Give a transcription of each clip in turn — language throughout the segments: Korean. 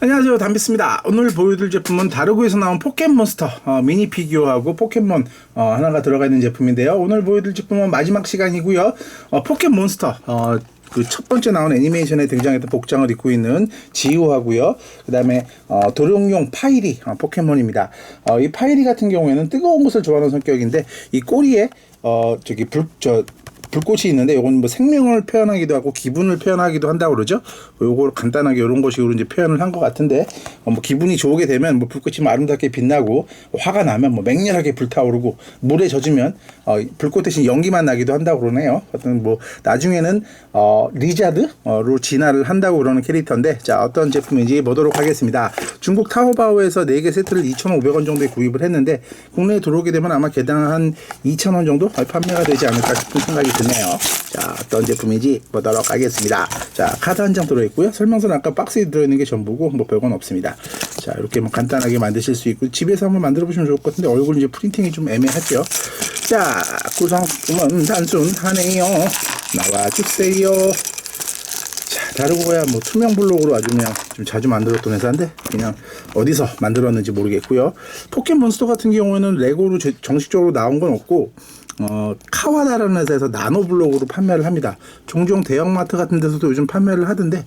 안녕하세요 담비스입니다 오늘 보여드릴 제품은 다르고에서 나온 포켓몬스터 어, 미니 피규어하고 포켓몬 어, 하나가 들어가 있는 제품인데요 오늘 보여드릴 제품은 마지막 시간이고요 어, 포켓몬스터 어, 그첫 번째 나온 애니메이션에 등장했던 복장을 입고 있는 지우하고요. 그 다음에 어, 도룡용 파이리 어, 포켓몬입니다. 어, 이 파이리 같은 경우에는 뜨거운 것을 좋아하는 성격인데 이 꼬리에 어, 저기 불저 불꽃이 있는데 요건 뭐 생명을 표현하기도 하고 기분을 표현하기도 한다고 그러죠. 요걸 간단하게 이런 것식으로 이제 표현을 한 것 같은데 어, 뭐 기분이 좋게 되면 뭐 불꽃이 뭐 아름답게 빛나고 화가 나면 뭐 맹렬하게 불타오르고 물에 젖으면 어, 불꽃 대신 연기만 나기도 한다고 그러네요. 어떤 뭐 나중에는 어, 리자드로 진화를 한다고 그러는 캐릭터인데 자 어떤 제품인지 보도록 하겠습니다. 중국 타오바오에서 4개 세트를 2,500원 정도에 구입을 했는데 국내에 들어오게 되면 아마 개당 한 2,000원 정도 판매가 되지 않을까 싶은 생각이 드네요. 자 어떤 제품인지 보도록 하겠습니다. 자 카드 한 장 들어있고요. 설명서는 아까 박스에 들어있는 게 전부고 뭐 별건 없습니다. 자 이렇게 뭐 간단하게 만드실 수 있고 집에서 한번 만들어 보시면 좋을 것 같은데 얼굴 이제 프린팅이 좀 애매하죠. 자 구성품은 단순하네요. 나와 주세요. 자, 다르고야 뭐 투명 블록으로 아주 그냥 좀 자주 만들었던 회사인데 그냥 어디서 만들었는지 모르겠고요. 포켓몬스터 같은 경우에는 레고로 제- 정식적으로 나온 건 없고 어, 카와다라는 회사에서 나노 블록으로 판매를 합니다. 종종 대형마트 같은 데서도 요즘 판매를 하던데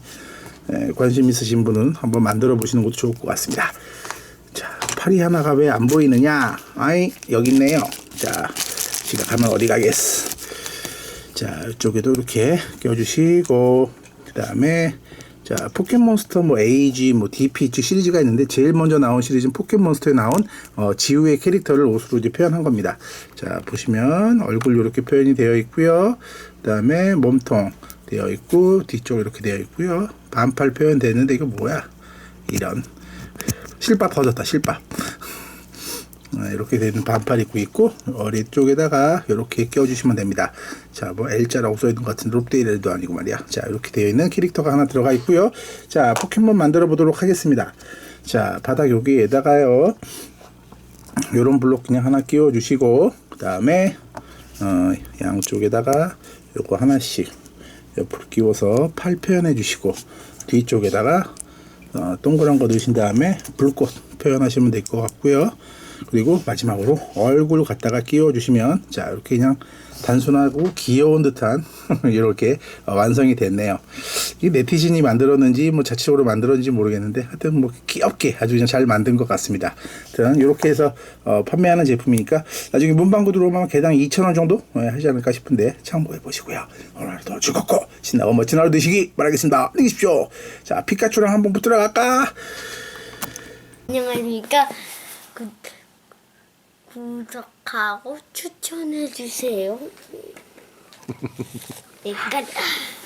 에, 관심 있으신 분은 한번 만들어 보시는 것도 좋을 것 같습니다. 자, 팔이 하나가 왜 안 보이느냐? 아이, 여기 있네요. 자, 지각하면 어디 가겠어? 자, 이쪽에도 이렇게 껴주시고, 그 다음에, 자, 포켓몬스터 뭐 AG, 뭐 DP 즉 시리즈가 있는데, 제일 먼저 나온 시리즈는 포켓몬스터에 나온 어, 지우의 캐릭터를 옷으로 이제 표현한 겁니다. 자, 보시면 얼굴 이렇게 표현이 되어 있고요. 그 다음에 몸통 되어 있고, 뒤쪽 이렇게 되어 있고요. 반팔 표현 되는데, 이거 뭐야? 이런. 실밥 터졌다, 실밥. 아, 이렇게 되는 반팔 입고 있고 어리 쪽에다가 이렇게 껴주시면 됩니다. 자, 뭐 L자라고 써 있는 것 같은 롭데일도 아니고 말이야. 자, 이렇게 되어 있는 캐릭터가 하나 들어가 있고요. 자, 포켓몬 만들어 보도록 하겠습니다. 자, 바닥 여기에다가요. 요런 블록 그냥 하나 끼워 주시고 그 다음에 어, 양쪽에다가 요거 하나씩 옆으로 끼워서 팔 표현해 주시고 뒤쪽에다가 어, 동그란 거 넣으신 다음에 불꽃 표현하시면 될 것 같고요. 그리고 마지막으로 얼굴 갖다가 끼워 주시면 자 이렇게 그냥 단순하고 귀여운 듯한 이렇게 어, 완성이 됐네요. 이 네티즌이 만들었는지 뭐 자체적으로 만들었는지 모르겠는데 하여튼 뭐 귀엽게 아주 그냥 잘 만든 것 같습니다. 하여튼 이렇게 해서 어, 판매하는 제품이니까 나중에 문방구 들어오면 개당 2,000원 정도 어, 하지 않을까 싶은데 참고해 보시고요. 오늘도 즐겁고 신나고 멋진 하루 되시기 바라겠습니다. 안녕히 계십시오. 자 피카츄랑 한번 붙들어 갈까? 안녕하십니까. 구, 구독하고 추천해 주세요. 내가